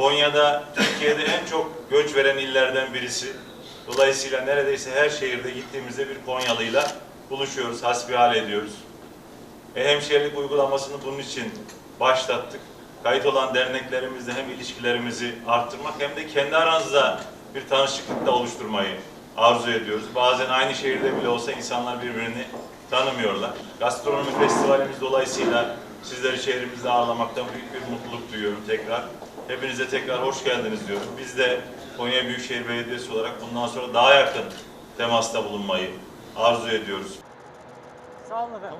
Konya'da Türkiye'de en çok göç veren illerden birisi. Dolayısıyla neredeyse her şehirde gittiğimizde bir Konyalı'yla buluşuyoruz, hasbihal ediyoruz. E, hemşehrilik uygulamasını bunun için başlattık. Kayıt olan derneklerimizle hem ilişkilerimizi arttırmak hem de kendi aranızda bir tanışıklık da oluşturmayı arzu ediyoruz. Bazen aynı şehirde bile olsa insanlar birbirini tanımıyorlar. Gastronomi festivalimiz dolayısıyla sizleri şehrimizde ağırlamaktan büyük bir mutluluk duyuyorum tekrar. Hepinize tekrar hoş geldiniz diyorum. Biz de Konya Büyükşehir Belediyesi olarak bundan sonra daha yakın temasta bulunmayı arzu ediyoruz. Sağ olun efendim.